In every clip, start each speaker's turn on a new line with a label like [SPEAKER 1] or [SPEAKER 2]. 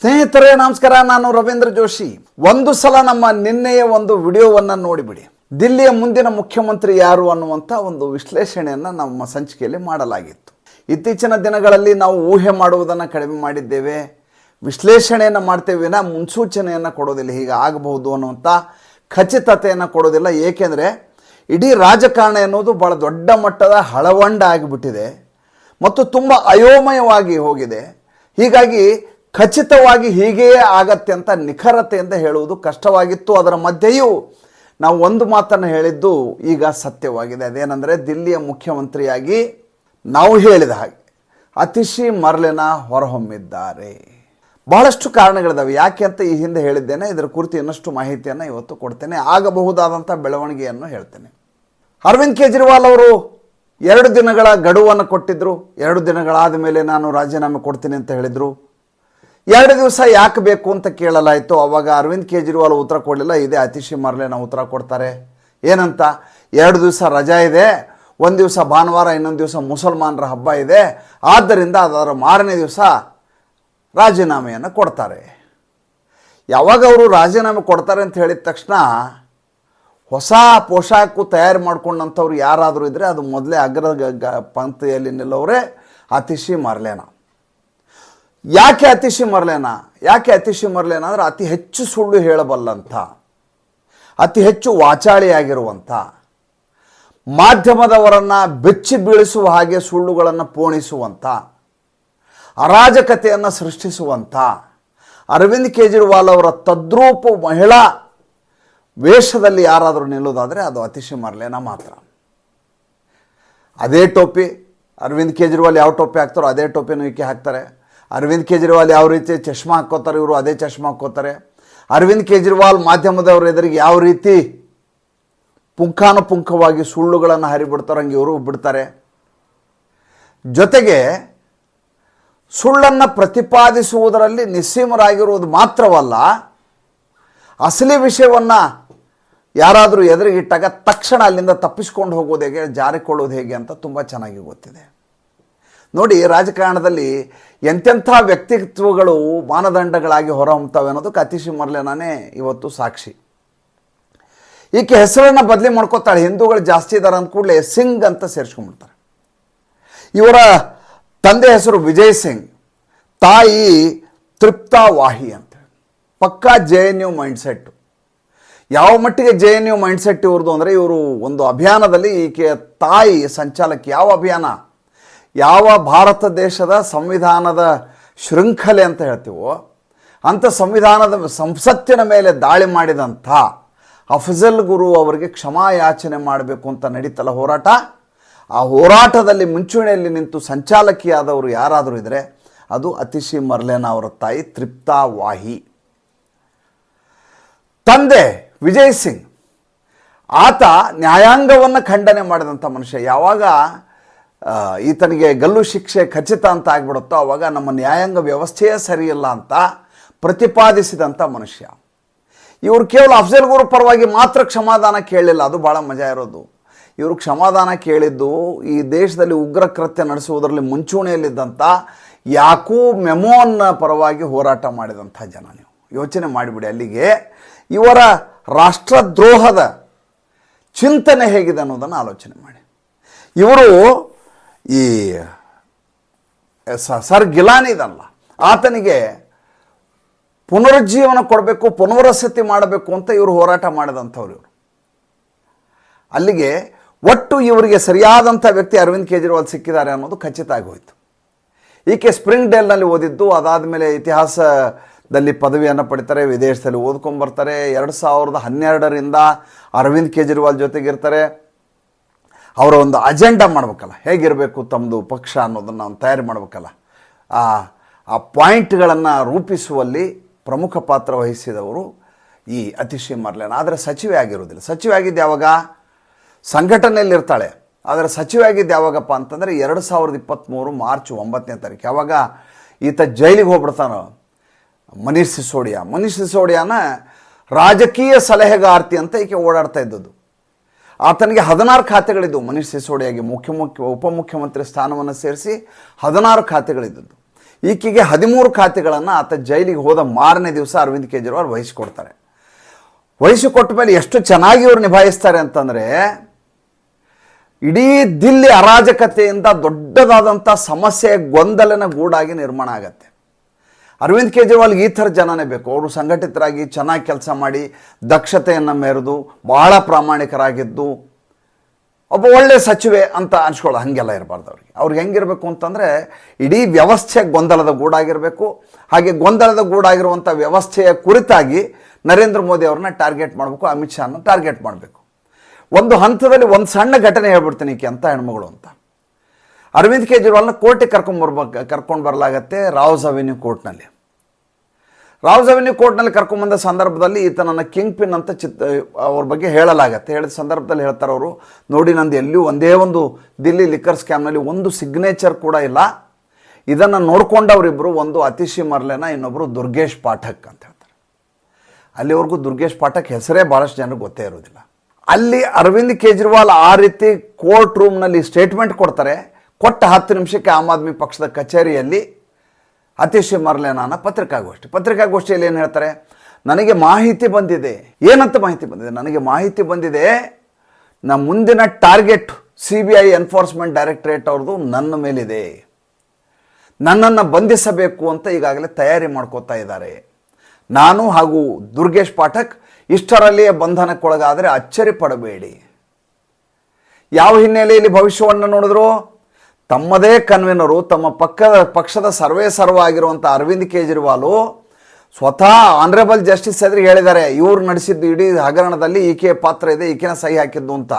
[SPEAKER 1] ಸ್ನೇಹಿತರೇ, ನಮಸ್ಕಾರ. ನಾನು ರವೀಂದ್ರ ಜೋಶಿ. ಒಂದು ಸಲ ನಮ್ಮ ನಿನ್ನೆಯ ಒಂದು ವಿಡಿಯೋವನ್ನು ನೋಡಿಬಿಡಿ. ದಿಲ್ಲಿಯ ಮುಂದಿನ ಮುಖ್ಯಮಂತ್ರಿ ಯಾರು ಅನ್ನುವಂಥ ಒಂದು ವಿಶ್ಲೇಷಣೆಯನ್ನು ನಮ್ಮ ಸಂಚಿಕೆಯಲ್ಲಿ ಮಾಡಲಾಗಿತ್ತು. ಇತ್ತೀಚಿನ ದಿನಗಳಲ್ಲಿ ನಾವು ಊಹೆ ಮಾಡುವುದನ್ನು ಕಡಿಮೆ ಮಾಡಿದ್ದೇವೆ. ವಿಶ್ಲೇಷಣೆಯನ್ನು ಮಾಡ್ತೇವೆ ವಿನ ಮುನ್ಸೂಚನೆಯನ್ನು ಕೊಡೋದಿಲ್ಲ. ಹೀಗೆ ಆಗಬಹುದು ಅನ್ನುವಂಥ ಖಚಿತತೆಯನ್ನು ಕೊಡೋದಿಲ್ಲ. ಏಕೆಂದರೆ, ಇಡೀ ರಾಜಕಾರಣ ಎನ್ನುವುದು ಭಾಳ ದೊಡ್ಡ ಮಟ್ಟದ ಹಳವಂಡ ಆಗಿಬಿಟ್ಟಿದೆ. ಮತ್ತು ತುಂಬ ಅಯೋಮಯವಾಗಿ ಹೋಗಿದೆ. ಹೀಗಾಗಿ ಖಚಿತವಾಗಿ ಹೀಗೆಯೇ ಆಗತ್ತೆ ಅಂತ ನಿಖರತೆಯಿಂದ ಹೇಳುವುದು ಕಷ್ಟವಾಗಿತ್ತು. ಅದರ ಮಧ್ಯೆಯೂ ನಾವು ಒಂದು ಮಾತನ್ನು ಹೇಳಿದ್ದು ಈಗ ಸತ್ಯವಾಗಿದೆ. ಅದೇನೆಂದರೆ ದಿಲ್ಲಿಯ ಮುಖ್ಯಮಂತ್ರಿಯಾಗಿ ನಾವು ಹೇಳಿದ ಹಾಗೆ ಅತಿಶಿ ಮರಳಿನ ಹೊರಹೊಮ್ಮಿದ್ದಾರೆ. ಬಹಳಷ್ಟು ಕಾರಣಗಳಿದಾವೆ. ಯಾಕೆ ಅಂತ ಈ ಹಿಂದೆ ಹೇಳಿದ್ದೇನೆ. ಇದರ ಕುರಿತು ಇನ್ನಷ್ಟು ಮಾಹಿತಿಯನ್ನು ಇವತ್ತು ಕೊಡ್ತೇನೆ. ಆಗಬಹುದಾದಂಥ ಬೆಳವಣಿಗೆಯನ್ನು ಹೇಳ್ತೇನೆ. ಅರವಿಂದ್ ಕೇಜ್ರಿವಾಲ್ ಅವರು ಎರಡು ದಿನಗಳ ಗಡುವನ್ನು ಕೊಟ್ಟಿದ್ದರು ಎರಡು ದಿನಗಳಾದ ಮೇಲೆ ನಾನು ರಾಜೀನಾಮೆ ಕೊಡ್ತೀನಿ ಅಂತ ಹೇಳಿದರು. ಎರಡು ದಿವಸ ಯಾಕೆ ಬೇಕು ಅಂತ ಕೇಳಲಾಯಿತು. ಅವಾಗ ಅರವಿಂದ್ ಕೇಜ್ರಿವಾಲ್ ಉತ್ತರ ಕೊಡಲಿಲ್ಲ. ಇದೇ ಅತಿಶಿ ಮರ್ಲೆನ ಉತ್ತರ ಕೊಡ್ತಾರೆ. ಏನಂತ? ಎರಡು ದಿವಸ ರಜಾ ಇದೆ. ಒಂದು ದಿವಸ ಭಾನುವಾರ, ಇನ್ನೊಂದು ದಿವಸ ಮುಸಲ್ಮಾನರ ಹಬ್ಬ ಇದೆ. ಆದ್ದರಿಂದ ಅದರ ಮಾರನೇ ದಿವಸ ರಾಜೀನಾಮೆಯನ್ನು ಕೊಡ್ತಾರೆ. ಯಾವಾಗ ಅವರು ರಾಜೀನಾಮೆ ಕೊಡ್ತಾರೆ ಅಂತ ಹೇಳಿದ ತಕ್ಷಣ ಹೊಸ ಪೋಷಾಕು ತಯಾರು ಮಾಡ್ಕೊಂಡಂಥವ್ರು ಯಾರಾದರೂ ಇದ್ದರೆ ಅದು ಮೊದಲೇ ಅಗ್ರ ಗ- ಪಂಕ್ತಿಯಲ್ಲಿ ನಿಲ್ಲೋರೇ ಅತಿಶಿ ಮರ್ಲೇನ. ಯಾಕೆ ಅತಿಶಿ ಮರಲೇನ ಯಾಕೆ ಅತಿಶಿ ಮರಲೇನ ಅಂದ್ರೆ ಅತಿ ಹೆಚ್ಚು ಸುಳ್ಳು ಹೇಳಬಲ್ಲಂಥ, ಅತಿ ಹೆಚ್ಚು ವಾಚಾಳಿಯಾಗಿರುವಂಥ, ಮಾಧ್ಯಮದವರನ್ನು ಬೆಚ್ಚಿ ಬೀಳಿಸುವ ಹಾಗೆ ಸುಳ್ಳುಗಳನ್ನು ಪೋಣಿಸುವಂಥ, ಅರಾಜಕತೆಯನ್ನು ಸೃಷ್ಟಿಸುವಂಥ, ಅರವಿಂದ್ ಕೇಜ್ರಿವಾಲ್ ಅವರ ತದ್ರೂಪ ಮಹಿಳಾ ವೇಷದಲ್ಲಿ ಯಾರಾದರೂ ನಿಲ್ಲೋದಾದರೆ ಅದು ಅತಿಶಿ ಮರಲೇನ ಮಾತ್ರ. ಅದೇ ಟೋಪಿ, ಅರವಿಂದ್ ಕೇಜ್ರಿವಾಲ್ ಯಾವ ಟೋಪಿ ಹಾಕ್ತಾರೋ ಅದೇ ಟೋಪಿನೂ ಈಕೆ ಹಾಕ್ತಾರೆ. ಅರವಿಂದ್ ಕೇಜ್ರಿವಾಲ್ ಯಾವ ರೀತಿ ಚಶ್ಮಾ ಹಾಕ್ಕೋತಾರೆ, ಇವರು ಅದೇ ಚಶ್ಮಾ ಹಾಕ್ಕೋತಾರೆ. ಅರವಿಂದ್ ಕೇಜ್ರಿವಾಲ್ ಮಾಧ್ಯಮದವ್ರ ಎದುರಿಗೆ ಯಾವ ರೀತಿ ಪುಂಖಾನುಪುಂಖವಾಗಿ ಸುಳ್ಳುಗಳನ್ನು ಹರಿಬಿಡ್ತಾರೆ ಹಂಗೆ ಇವರು ಬಿಡ್ತಾರೆ. ಜೊತೆಗೆ ಸುಳ್ಳನ್ನು ಪ್ರತಿಪಾದಿಸುವುದರಲ್ಲಿ ನಿಸ್ಸೀಮರಾಗಿರುವುದು ಮಾತ್ರವಲ್ಲ, ಅಸಲಿ ವಿಷಯವನ್ನು ಯಾರಾದರೂ ಎದುರಿಗಿಟ್ಟಾಗ ತಕ್ಷಣ ಅಲ್ಲಿಂದ ತಪ್ಪಿಸ್ಕೊಂಡು ಹೋಗೋದು ಹೇಗೆ ಜಾರಿಕೊಳ್ಳೋದು ಹೇಗೆ ಅಂತ ತುಂಬ ಚೆನ್ನಾಗಿ ಗೊತ್ತಿದೆ. ನೋಡಿ, ರಾಜಕಾರಣದಲ್ಲಿ ಎಂತೆಂಥ ವ್ಯಕ್ತಿತ್ವಗಳು ಮಾನದಂಡಗಳಾಗಿ ಹೊರಹೊಮ್ತವೆ ಅನ್ನೋದಕ್ಕೆ ಅತಿಶಿ ಮರ್ಲೆನೇ ಇವತ್ತು ಸಾಕ್ಷಿ. ಈಕೆ ಹೆಸರನ್ನು ಬದಲಿ ಮಾಡ್ಕೋತಾಳೆ, ಹಿಂದೂಗಳು ಜಾಸ್ತಿ ಇದ್ದಾರೆ ಅಂದ ಕೂಡಲೇ ಸಿಂಗ್ ಅಂತ ಸೇರಿಸ್ಕೊಂಡ್ಬಿಡ್ತಾರೆ. ಇವರ ತಂದೆ ಹೆಸರು ವಿಜಯ್ ಸಿಂಗ್, ತಾಯಿ ತೃಪ್ತಾ ವಾಹಿ ಅಂತ ಪಕ್ಕಾ ಜೆ ಎನ್ ಯು ಮೈಂಡ್ಸೆಟ್ಟು. ಯಾವ ಮಟ್ಟಿಗೆ ಜೆ ಎನ್ ಯು ಮೈಂಡ್ಸೆಟ್ ಇವ್ರದ್ದು ಅಂದರೆ ಇವರು ಒಂದು ಅಭಿಯಾನದಲ್ಲಿ ಈಕೆ ತಾಯಿ ಸಂಚಾಲಕಿ, ಯಾವ ಅಭಿಯಾನ? ಯಾವ ಭಾರತ ದೇಶದ ಸಂವಿಧಾನದ ಶೃಂಖಲೆ ಅಂತ ಹೇಳ್ತೀವೋ ಅಂಥ ಸಂವಿಧಾನದ ಸಂಸತ್ತಿನ ಮೇಲೆ ದಾಳಿ ಮಾಡಿದಂಥ ಅಫಜಲ್ ಗುರು ಅವರಿಗೆ ಕ್ಷಮಾಯಾಚನೆ ಮಾಡಬೇಕು ಅಂತ ನಡೀತಲ್ಲ ಹೋರಾಟ. ಆ ಹೋರಾಟದಲ್ಲಿ ಮುಂಚೂಣಿಯಲ್ಲಿ ನಿಂತು ಸಂಚಾಲಕಿಯಾದವರು ಯಾರಾದರೂ ಇದ್ದರೆ ಅದು ಅತಿಶಿ ಮರ್ಲೇನ ಅವರ ತಾಯಿ ತೃಪ್ತಾ ವಾಹಿ ತಂದೆ ವಿಜಯ್ ಸಿಂಗ್, ಆತ ನ್ಯಾಯಾಂಗವನ್ನು ಖಂಡನೆ ಮಾಡಿದಂಥ ಮನುಷ್ಯ. ಯಾವಾಗ ಈತನಿಗೆ ಗಲ್ಲು ಶಿಕ್ಷೆ ಖಚಿತ ಅಂತ ಆಗ್ಬಿಡುತ್ತೋ, ಅವಾಗ ನಮ್ಮ ನ್ಯಾಯಾಂಗ ವ್ಯವಸ್ಥೆಯೇ ಸರಿಯಿಲ್ಲ ಅಂತ ಪ್ರತಿಪಾದಿಸಿದಂಥ ಮನುಷ್ಯ. ಇವರು ಕೇವಲ ಅಫ್ಜಲ್ ಗುರು ಪರವಾಗಿ ಮಾತ್ರ ಕ್ಷಮಾದಾನ ಕೇಳಲಿಲ್ಲ, ಅದು ಭಾಳ ಮಜಾ ಇರೋದು. ಇವರು ಕ್ಷಮಾದಾನ ಕೇಳಿದ್ದು ಈ ದೇಶದಲ್ಲಿ ಉಗ್ರ ಕೃತ್ಯ ನಡೆಸುವುದರಲ್ಲಿ ಮುಂಚೂಣಿಯಲ್ಲಿದ್ದಂಥ ಯಾಕೂ ಮೆಮೋನ್ನ ಪರವಾಗಿ ಹೋರಾಟ ಮಾಡಿದಂಥ ಜನ ನೀವು. ಯೋಚನೆ ಮಾಡಿಬಿಡಿ ಅಲ್ಲಿಗೆ. ಇವರ ರಾಷ್ಟ್ರದ್ರೋಹದ ಚಿಂತನೆ ಹೇಗಿದೆ ಅನ್ನೋದನ್ನು ಆಲೋಚನೆ ಮಾಡಿ. ಇವರು ಈ ಸರ್ ಗಿಲಾನಿ ಇದಲ್ಲ. ಆತನಿಗೆ ಪುನರುಜ್ಜೀವನ ಕೊಡಬೇಕು ಪುನರ್ವಸತಿ ಮಾಡಬೇಕು ಅಂತ ಇವರು ಹೋರಾಟ ಮಾಡಿದಂಥವ್ರು ಇವರು. ಅಲ್ಲಿಗೆ ಒಟ್ಟು ಇವರಿಗೆ ಸರಿಯಾದಂಥ ವ್ಯಕ್ತಿ ಅರವಿಂದ್ ಕೇಜ್ರಿವಾಲ್ ಸಿಕ್ಕಿದ್ದಾರೆ ಅನ್ನೋದು ಖಚಿತ ಆಗೋಯ್ತು ಈಕೆ ಸ್ಪ್ರಿಂಗ್ ಡೇಲ್ನಲ್ಲಿ ಓದಿದ್ದು, ಅದಾದಮೇಲೆ ಇತಿಹಾಸದಲ್ಲಿ ಪದವಿಯನ್ನು ಪಡಿತಾರೆ, ವಿದೇಶದಲ್ಲಿ ಓದ್ಕೊಂಬರ್ತಾರೆ ಎರಡು ಸಾವಿರದ ಹನ್ನೆರಡರಿಂದ ಅರವಿಂದ್ ಕೇಜ್ರಿವಾಲ್ ಜೊತೆಗಿರ್ತಾರೆ. ಅವರ ಒಂದು ಅಜೆಂಡಾ ಮಾಡಬೇಕಲ್ಲ. ಹೇಗಿರಬೇಕು ತಮ್ಮದು ಪಕ್ಷ ಅನ್ನೋದನ್ನು ಅವ್ನು ತಯಾರು ಮಾಡಬೇಕಲ್ಲ. ಆ ಆ ಪಾಯಿಂಟ್ಗಳನ್ನು ರೂಪಿಸುವಲ್ಲಿ ಪ್ರಮುಖ ಪಾತ್ರ ವಹಿಸಿದವರು ಈ ಅತಿಶಿ ಮರ್ಲೇನ. ಆದರೆ ಸಚಿವೆ ಆಗಿರೋದಿಲ್ಲ. ಸಚಿವೆ ಆಗಿದ್ದು ಯಾವಾಗ? ಸಂಘಟನೆಯಲ್ಲಿರ್ತಾಳೆ ಆದರೆ ಸಚಿವೆ ಆಗಿದ್ದು ಯಾವಾಗಪ್ಪ ಅಂತಂದರೆ ಎರಡು ಸಾವಿರದ ಇಪ್ಪತ್ತ್ಮೂರು ಮಾರ್ಚ್ ಒಂಬತ್ತನೇ ತಾರೀಕು. ಯಾವಾಗ? ಈತ ಜೈಲಿಗೆ ಹೋಗ್ಬಿಡ್ತಾನೋ. ಮನೀಷ್ ಸಿಸೋಡಿಯಾ. ಮನೀಶ್ ಸಿಸೋಡಿಯಾನ ರಾಜಕೀಯ ಸಲಹೆಗಾರ್ತಿ ಅಂತ ಈಕೆ ಓಡಾಡ್ತಾ ಇದ್ದದ್ದು. ಆತನಿಗೆ ಹದಿನಾರು ಖಾತೆಗಳಿದ್ದವು. ಮನೀಶ್ ಸಿಸೋಡಿಯಾಗಿ ಮುಖ್ಯ ಮುಖ್ಯ ಉಪಮುಖ್ಯಮಂತ್ರಿ ಸ್ಥಾನವನ್ನು ಸೇರಿಸಿ ಹದಿನಾರು ಖಾತೆಗಳಿದ್ದದ್ದು. ಈಕೆಗೆ ಹದಿಮೂರು ಖಾತೆಗಳನ್ನು ಆತ ಜೈಲಿಗೆ ಹೋದ ಮಾರನೇ ದಿವಸ ಅರವಿಂದ್ ಕೇಜ್ರಿವಾಲ್ ವಹಿಸಿಕೊಡ್ತಾರೆ. ವಹಿಸಿಕೊಟ್ಟ ಮೇಲೆ ಎಷ್ಟು ಚೆನ್ನಾಗಿ ಇವರು ನಿಭಾಯಿಸ್ತಾರೆ ಅಂತಂದರೆ, ಇಡೀ ದಿಲ್ಲಿ ಅರಾಜಕತೆಯಿಂದ ದೊಡ್ಡದಾದಂಥ ಸಮಸ್ಯೆ ಗೊಂದಲನ ಗೂಡಾಗಿ ನಿರ್ಮಾಣ ಆಗತ್ತೆ. ಅರವಿಂದ್ ಕೇಜ್ರಿವಾಲ್ಗೆ ಈ ಥರ ಜನನೇ ಬೇಕು. ಅವರು ಸಂಘಟಿತರಾಗಿ ಚೆನ್ನಾಗಿ ಕೆಲಸ ಮಾಡಿ ದಕ್ಷತೆಯನ್ನು ಮೆರೆದು ಬಹಳ ಪ್ರಾಮಾಣಿಕರಾಗಿದ್ದು ಒಬ್ಬ ಒಳ್ಳೆ ಸಚಿವೆ ಅಂತ ಅನ್ಸ್ಕೊಳ್ಳೋ ಹಾಗೆಲ್ಲ ಇರಬಾರ್ದು ಅವ್ರಿಗೆ. ಅವ್ರಿಗೆ ಹೆಂಗಿರಬೇಕು ಅಂತಂದರೆ ಇಡೀ ವ್ಯವಸ್ಥೆ ಗೊಂದಲದ ಗೂಡಾಗಿರಬೇಕು. ಹಾಗೆ ಗೊಂದಲದ ಗೂಡಾಗಿರುವಂಥ ವ್ಯವಸ್ಥೆಯ ಕುರಿತಾಗಿ ನರೇಂದ್ರ ಮೋದಿ ಅವ್ರನ್ನ ಟಾರ್ಗೆಟ್ ಮಾಡಬೇಕು, ಅಮಿತ್ ಶಾನ ಟಾರ್ಗೆಟ್ ಮಾಡಬೇಕು. ಒಂದು ಹಂತದಲ್ಲಿ ಒಂದು ಸಣ್ಣ ಘಟನೆ ಹೇಳ್ಬಿಡ್ತೀನಿ ಅಂತ ಹೆಣ್ಮಗಳು ಅಂತ. ಅರವಿಂದ್ ಕೇಜ್ರಿವಾಲ್ನ ಕೋರ್ಟಿಗೆ ಕರ್ಕೊಂಬರ್ಬೇಕು ಕರ್ಕೊಂಡು ಬರಲಾಗತ್ತೆ ರಾವ್ಸ್ ಅವೆನ್ಯೂ ಕೋರ್ಟ್ನಲ್ಲಿ. ರಾವ್ಸ್ ಅವೆನ್ಯೂ ಕೋರ್ಟ್ನಲ್ಲಿ ಕರ್ಕೊಂಬಂದ ಸಂದರ್ಭದಲ್ಲಿ ಈತನನ್ನು ಕಿಂಗ್ ಪಿನ್ ಅಂತ ಚಿತ್, ಅವ್ರ ಬಗ್ಗೆ ಹೇಳಲಾಗತ್ತೆ. ಹೇಳಿದ ಸಂದರ್ಭದಲ್ಲಿ ಹೇಳ್ತಾರೆ ಅವರು, ನೋಡಿ ನಂದು ಎಲ್ಲಿಯೂ ಒಂದೇ ಒಂದು ದಿಲ್ಲಿ ಲಿಕ್ಕರ್ ಸ್ಕ್ಯಾಮ್ನಲ್ಲಿ ಒಂದು ಸಿಗ್ನೇಚರ್ ಕೂಡ ಇಲ್ಲ. ಇದನ್ನು ನೋಡ್ಕೊಂಡವರಿಬ್ಬರು ಒಂದು ಅತಿಶಿ ಮರ್ಲೆನ ಇನ್ನೊಬ್ಬರು ದುರ್ಗೇಶ್ ಪಾಠಕ್ ಅಂತ ಹೇಳ್ತಾರೆ. ಅಲ್ಲಿವರೆಗೂ ದುರ್ಗೇಶ್ ಪಾಠಕ್ ಹೆಸರೇ ಭಾಳಷ್ಟು ಜನರಿಗೆ ಗೊತ್ತೇ ಇರೋದಿಲ್ಲ. ಅಲ್ಲಿ ಅರವಿಂದ್ ಕೇಜ್ರಿವಾಲ್ ಆ ರೀತಿ ಕೋರ್ಟ್ ರೂಮ್ನಲ್ಲಿ ಸ್ಟೇಟ್ಮೆಂಟ್ ಕೊಡ್ತಾರೆ. ಕೊಟ್ಟ ಹತ್ತು ನಿಮಿಷಕ್ಕೆ ಆಮ್ ಆದ್ಮಿ ಪಕ್ಷದ ಕಚೇರಿಯಲ್ಲಿ ಅತಿಶಿ ಮರ್ಲೇನಾನ ಪತ್ರಿಕಾಗೋಷ್ಠಿ. ಪತ್ರಿಕಾಗೋಷ್ಠಿಯಲ್ಲಿ ಏನು ಹೇಳ್ತಾರೆ? ನನಗೆ ಮಾಹಿತಿ ಬಂದಿದೆ. ಏನಂತ ಮಾಹಿತಿ ಬಂದಿದೆ? ನನಗೆ ಮಾಹಿತಿ ಬಂದಿದೆ. ನಮ್ಮ ಮುಂದಿನ target C B I enforcement directorate ಅವ್ರದ್ದು ನನ್ನ ಮೇಲಿದೆ. ನನ್ನನ್ನು ಬಂಧಿಸಬೇಕು ಅಂತ ಈಗಾಗಲೇ ತಯಾರಿ ಮಾಡ್ಕೋತಾ ಇದ್ದಾರೆ. ನಾನು ಹಾಗೂ ದುರ್ಗೇಶ್ ಪಾಠಕ್ ಇಷ್ಟರಲ್ಲಿಯೇ ಬಂಧನಕ್ಕೊಳಗಾದರೆ ಅಚ್ಚರಿ ಪಡಬೇಡಿ. ಯಾವ ಹಿನ್ನೆಲೆಯಲ್ಲಿ ಭವಿಷ್ಯವನ್ನು ನೋಡಿದ್ರು? ತಮ್ಮದೇ ಕನ್ವೀನರು, ತಮ್ಮ ಪಕ್ಕದ, ಪಕ್ಷದ ಸರ್ವೇ ಸರ್ವ ಆಗಿರುವಂಥ ಅರವಿಂದ್ ಕೇಜ್ರಿವಾಲ್ ಸ್ವತಃ ಆನರೇಬಲ್ ಜಸ್ಟಿಸ್ ಎದುರು ಹೇಳಿದ್ದಾರೆ, ಇವ್ರು ನಡೆಸಿದ್ದು ಇಡೀ ಹಗರಣದಲ್ಲಿ ಈಕೆಯ ಪಾತ್ರ ಇದೆ, ಈಕೆನ ಸಹಿ ಹಾಕಿದ್ದು ಅಂತ.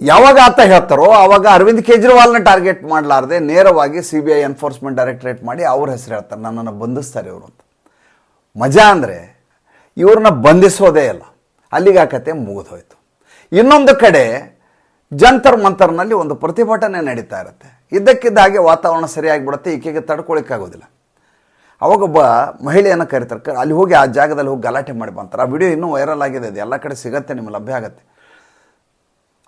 [SPEAKER 1] ಯಾವಾಗ ಆತ ಹೇಳ್ತಾರೋ ಆವಾಗ ಅರವಿಂದ್ ಕೇಜ್ರಿವಾಲ್ನ ಟಾರ್ಗೆಟ್ ಮಾಡಲಾರ್ದೆ ನೇರವಾಗಿ C B I enforcement directorate ಮಾಡಿ ಅವ್ರ ಹೆಸರು ಹೇಳ್ತಾರೆ, ನನ್ನನ್ನು ಬಂಧಿಸ್ತಾರೆ ಇವರು ಅಂತ. ಮಜಾ ಅಂದರೆ ಇವ್ರನ್ನ ಬಂಧಿಸೋದೇ ಇಲ್ಲ ಅಲ್ಲಿಗೆ ಆ ಕತೆ ಮುಗಿದೋಯ್ತು ಇನ್ನೊಂದು ಕಡೆ ಜಂತರ್ ಮಂತರ್ನಲ್ಲಿ ಒಂದು ಪ್ರತಿಭಟನೆ ನಡೀತಾ ಇರುತ್ತೆ. ಇದ್ದಕ್ಕಿದ್ದ ಹಾಗೆ ವಾತಾವರಣ ಸರಿಯಾಗಿಬಿಡುತ್ತೆ ಈಕೆಗೆ ತಡ್ಕೊಳಿಕ್ಕಾಗೋದಿಲ್ಲ. ಅವಾಗ ಒಬ್ಬ ಮಹಿಳೆಯನ್ನು ಕರಿತಾರೆ ಅಲ್ಲಿ ಹೋಗಿ ಆ ಜಾಗದಲ್ಲಿ ಹೋಗಿ ಗಲಾಟೆ ಮಾಡಿ ಬಂತಾರೆ. ಆ ವಿಡಿಯೋ ಇನ್ನೂ ವೈರಲ್ ಆಗಿದೆ, ಅದು ಎಲ್ಲ ಕಡೆ ಸಿಗತ್ತೆ, ನಿಮ್ಗೆ ಲಭ್ಯ ಆಗುತ್ತೆ.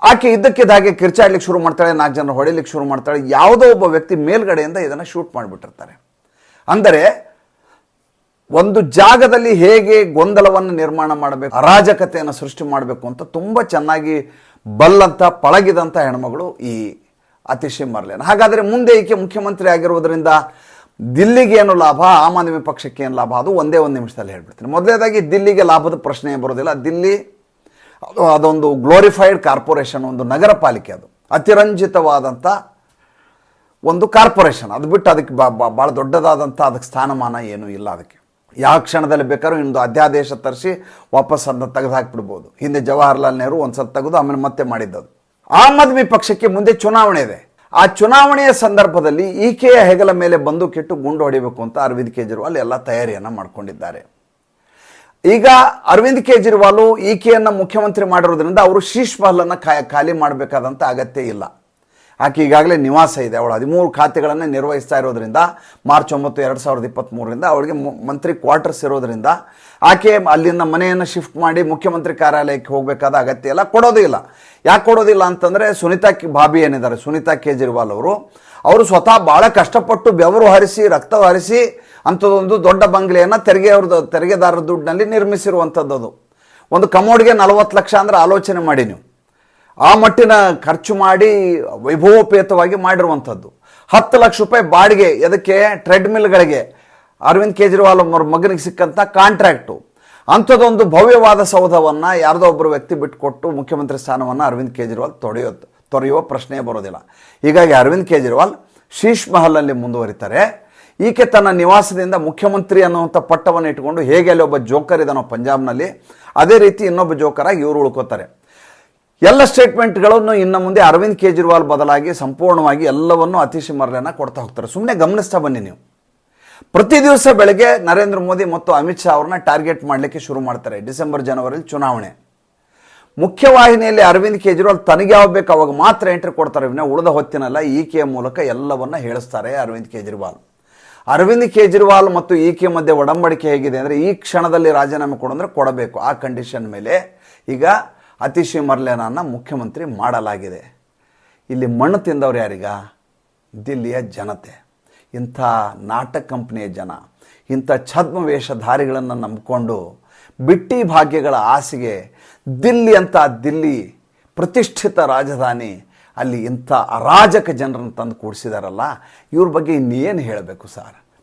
[SPEAKER 1] ಆಕೆ ಇದ್ದಕ್ಕಿದ್ದ ಹಾಗೆ ಕಿರ್ಚಾಡ್ಲಿಕ್ಕೆ ಶುರು ಮಾಡ್ತಾಳೆ, ನಾಲ್ಕು ಜನ ಹೊಡಿಲಿಕ್ಕೆ ಶುರು ಮಾಡ್ತಾಳೆ, ಯಾವುದೋ ಒಬ್ಬ ವ್ಯಕ್ತಿ ಮೇಲ್ಗಡೆಯಿಂದ ಇದನ್ನು ಶೂಟ್ ಮಾಡಿಬಿಟ್ಟಿರ್ತಾರೆ. ಅಂದರೆ, ಒಂದು ಜಾಗದಲ್ಲಿ ಹೇಗೆ ಗೊಂದಲವನ್ನು ನಿರ್ಮಾಣ ಮಾಡಬೇಕು, ಅರಾಜಕತೆಯನ್ನು ಸೃಷ್ಟಿ ಮಾಡಬೇಕು ಅಂತ ತುಂಬ ಚೆನ್ನಾಗಿ ಬಲ್ಲಂತ ಪಳಗಿದಂಥ ಹೆಣ್ಮಗಳು ಈ ಅತಿಶಯ ಮರ್ಲೇನ್ ಹಾಗಾದರೆ ಮುಂದೆ ಈಕೆ ಮುಖ್ಯಮಂತ್ರಿ ಆಗಿರುವುದರಿಂದ ದಿಲ್ಲಿಗೆ ಏನು ಲಾಭ, ಆಮ್ ಆದ್ಮಿ ಪಕ್ಷಕ್ಕೆ ಏನು ಲಾಭ? ಅದು ಒಂದೇ ಒಂದು ನಿಮಿಷದಲ್ಲಿ ಹೇಳ್ಬಿಡ್ತೀನಿ. ಮೊದಲೇದಾಗಿ ದಿಲ್ಲಿಗೆ ಲಾಭದ ಪ್ರಶ್ನೆ ಬರೋದಿಲ್ಲ ದಿಲ್ಲಿ ಅದು ಅದೊಂದು ಗ್ಲೋರಿಫೈಡ್ ಕಾರ್ಪೊರೇಷನ್ ಒಂದು ನಗರ ಪಾಲಿಕೆ ಅದು. ಅತಿರಂಜಿತವಾದಂಥ ಒಂದು ಕಾರ್ಪೊರೇಷನ್ ಅದು ಬಿಟ್ಟು ಅದಕ್ಕೆ ಭಾಳ ದೊಡ್ಡದಾದಂಥ ಅದಕ್ಕೆ ಸ್ಥಾನಮಾನ ಏನೂ ಇಲ್ಲ ಅದಕ್ಕೆ. ಯಾವ ಕ್ಷಣದಲ್ಲಿ ಬೇಕಾದ್ರೂ ಇನ್ನೊಂದು ಅಧ್ಯಾದೇಶ ತರಿಸಿ ವಾಪಸ್ ಅದನ್ನ ತೆಗೆದು ಹಾಕ್ಬಿಡ್ಬೋದು ಹಿಂದೆ ಜವಾಹರ್ಲಾಲ್ ನೆಹರು ಒಂದ್ಸಲ ತೆಗೆದು ಆಮೇಲೆ ಮತ್ತೆ ಮಾಡಿದ್ದದು ಆಮ್ ಆದ್ಮಿ ಪಕ್ಷಕ್ಕೆ ಮುಂದೆ ಚುನಾವಣೆ ಇದೆ. ಆ ಚುನಾವಣೆಯ ಸಂದರ್ಭದಲ್ಲಿ ಈಕೆಯ ಹೆಗಲ ಮೇಲೆ ಬಂದೂಕಿಟ್ಟು ಗುಂಡು ಹೊಡಿಬೇಕು ಅಂತ ಅರವಿಂದ್ ಕೇಜ್ರಿವಾಲ್ ಎಲ್ಲ ತಯಾರಿಯನ್ನು ಮಾಡ್ಕೊಂಡಿದ್ದಾರೆ. ಈಗ ಅರವಿಂದ್ ಕೇಜ್ರಿವಾಲು ಈಕೆಯನ್ನು ಮುಖ್ಯಮಂತ್ರಿ ಮಾಡಿರೋದ್ರಿಂದ ಅವರು ಶೀಶ್ ಮಹಲನ್ನು ಖಾಲಿ ಮಾಡಬೇಕಾದಂಥ ಅಗತ್ಯ ಇಲ್ಲ. ಆಕೆ ಈಗಾಗಲೇ ನಿವಾಸ ಇದೆ ಅವಳು ಹದಿಮೂರು ಖಾತೆಗಳನ್ನು ನಿರ್ವಹಿಸ್ತಾ ಇರೋದ್ರಿಂದ ಮಾರ್ಚ್ ಒಂಬತ್ತು ಎರಡು ಸಾವಿರದ ಇಪ್ಪತ್ತ್ಮೂರರಿಂದ ಅವಳಿಗೆ ಮಂತ್ರಿ ಕ್ವಾರ್ಟರ್ಸ್ ಇರೋದ್ರಿಂದ ಆಕೆ ಅಲ್ಲಿಂದ ಮನೆಯನ್ನು ಶಿಫ್ಟ್ ಮಾಡಿ ಮುಖ್ಯಮಂತ್ರಿ ಕಾರ್ಯಾಲಯಕ್ಕೆ ಹೋಗಬೇಕಾದ ಅಗತ್ಯ ಇಲ್ಲ ಕೊಡೋದೇ ಇಲ್ಲ. ಯಾಕೆ ಕೊಡೋದಿಲ್ಲ ಅಂತಂದರೆ ಸುನಿತಾ ಭಾಬಿ ಏನಿದ್ದಾರೆ, ಸುನಿತಾ ಕೇಜ್ರಿವಾಲ್ ಅವರು ಅವರು ಸ್ವತಃ ಭಾಳ ಕಷ್ಟಪಟ್ಟು ಬೆವರು ಹರಿಸಿ, ರಕ್ತ ಹರಿಸಿ ಅಂಥದ್ದೊಂದು ದೊಡ್ಡ ಬಂಗ್ಲೆಯನ್ನು ತೆರಿಗೆಯವ್ರದ್ದು ತೆರಿಗೆದಾರರ ದುಡ್ಡಿನಲ್ಲಿ ನಿರ್ಮಿಸಿರುವಂಥದ್ದು ಒಂದು ಕಮೋಡ್ಗೆ ನಲವತ್ತು ಲಕ್ಷ ಅಂದರೆ ಆಲೋಚನೆ ಮಾಡಿ ನೀವು. ಆ ಮಟ್ಟಿನ ಖರ್ಚು ಮಾಡಿ ವೈಭವೋಪೇತವಾಗಿ ಮಾಡಿರುವಂಥದ್ದು. ಹತ್ತು ಲಕ್ಷ ರೂಪಾಯಿ ಬಾಡಿಗೆ ಎದಕ್ಕೆ? ಟ್ರೆಡ್ಮಿಲ್ಗಳಿಗೆ. ಅರವಿಂದ್ ಕೇಜ್ರಿವಾಲ್ ಅವ್ರ ಮಗನಿಗೆ ಸಿಕ್ಕಂಥ ಕಾಂಟ್ರಾಕ್ಟು. ಅಂಥದ್ದೊಂದು ಭವ್ಯವಾದ ಸೌಧವನ್ನು ಯಾರ್ದೋ ಒಬ್ಬರು ವ್ಯಕ್ತಿ ಬಿಟ್ಟುಕೊಟ್ಟು ಮುಖ್ಯಮಂತ್ರಿ ಸ್ಥಾನವನ್ನು ಅರವಿಂದ್ ಕೇಜ್ರಿವಾಲ್ ತೊಡೆಯೋ ತೊರೆಯುವ ಪ್ರಶ್ನೆ ಬರೋದಿಲ್ಲ. ಹೀಗಾಗಿ ಅರವಿಂದ್ ಕೇಜ್ರಿವಾಲ್ ಶೀಶ್ ಮಹಲಲ್ಲಿ ಮುಂದುವರಿತಾರೆ. ಈಕೆ ತನ್ನ ನಿವಾಸದಿಂದ ಮುಖ್ಯಮಂತ್ರಿ ಅನ್ನುವಂಥ ಪಟ್ಟವನ್ನು ಇಟ್ಟುಕೊಂಡು ಹೇಗೆ ಅಲ್ಲಿ ಒಬ್ಬ ಜೋಕರ್ ಇದ್ದಾನೋ ಪಂಜಾಬ್ನಲ್ಲಿ, ಅದೇ ರೀತಿ ಇನ್ನೊಬ್ಬ ಜೋಕರಾಗಿ ಇವರು ಉಳ್ಕೋತಾರೆ. ಎಲ್ಲ ಸ್ಟೇಟ್ಮೆಂಟ್ಗಳನ್ನು ಇನ್ನು ಮುಂದೆ ಅರವಿಂದ್ ಕೇಜ್ರಿವಾಲ್ ಬದಲಾಗಿ ಸಂಪೂರ್ಣವಾಗಿ ಎಲ್ಲವನ್ನು ಅತಿಶಿ ಮರಳನ್ನ ಕೊಡ್ತಾ ಹೋಗ್ತಾರೆ. ಸುಮ್ಮನೆ ಗಮನಿಸ್ತಾ ಬನ್ನಿ ನೀವು. ಪ್ರತಿ ದಿವಸ ಬೆಳಗ್ಗೆ ನರೇಂದ್ರ ಮೋದಿ ಮತ್ತು ಅಮಿತ್ ಶಾ ಅವ್ರನ್ನ ಟಾರ್ಗೆಟ್ ಮಾಡಲಿಕ್ಕೆ ಶುರು ಮಾಡ್ತಾರೆ. ಡಿಸೆಂಬರ್, ಜನವರಿಲಿ ಚುನಾವಣೆ. ಮುಖ್ಯವಾಹಿನಿಯಲ್ಲಿ ಅರವಿಂದ್ ಕೇಜ್ರಿವಾಲ್ ತನಗೆ ಯಾವ ಬೇಕು ಅವಾಗ ಮಾತ್ರ ಎಂಟ್ರಿ ಕೊಡ್ತಾರೆ ಇವನ್ನ ಉಳಿದ ಹೊತ್ತಿನಲ್ಲ ಈಕೆಯ ಮೂಲಕ ಎಲ್ಲವನ್ನ ಹೇಳಿಸ್ತಾರೆ ಅರವಿಂದ್ ಕೇಜ್ರಿವಾಲ್. ಅರವಿಂದ್ ಕೇಜ್ರಿವಾಲ್ ಮತ್ತು ಈಕೆ ಮಧ್ಯೆ ಒಡಂಬಡಿಕೆ ಹೇಗಿದೆ ಅಂದರೆ ಈ ಕ್ಷಣದಲ್ಲಿ ರಾಜೀನಾಮೆ ಕೊಡಂದ್ರೆ ಕೊಡಬೇಕು. ಆ ಕಂಡೀಷನ್ ಮೇಲೆ ಈಗ ಅತಿಶಿ ಮರ್ಲೇನನ್ನ ಮುಖ್ಯಮಂತ್ರಿ ಮಾಡಲಾಗಿದೆ. ಇಲ್ಲಿ ಮಣ್ಣು ತಿಂದವ್ರು ಯಾರೀಗ? ದಿಲ್ಲಿಯ ಜನತೆ. ಇಂಥ ನಾಟಕ ಕಂಪ್ನಿಯ ಜನ, ಇಂಥ ಛದ್ಮವೇಷಧಾರಿಗಳನ್ನು ನಂಬಿಕೊಂಡು ಬಿಟ್ಟಿ ಭಾಗ್ಯಗಳ ಆಸೆಗೆ ದಿಲ್ಲಿ ಅಂತ ದಿಲ್ಲಿ ಪ್ರತಿಷ್ಠಿತ ರಾಜಧಾನಿ, ಅಲ್ಲಿ ಇಂಥ ಅರಾಜಕ ಜನರನ್ನು ತಂದು ಕೂಡಿಸಿದಾರಲ್ಲ, ಇವ್ರ ಬಗ್ಗೆ ಇನ್ನೇನು ಹೇಳಬೇಕು ಸರ್?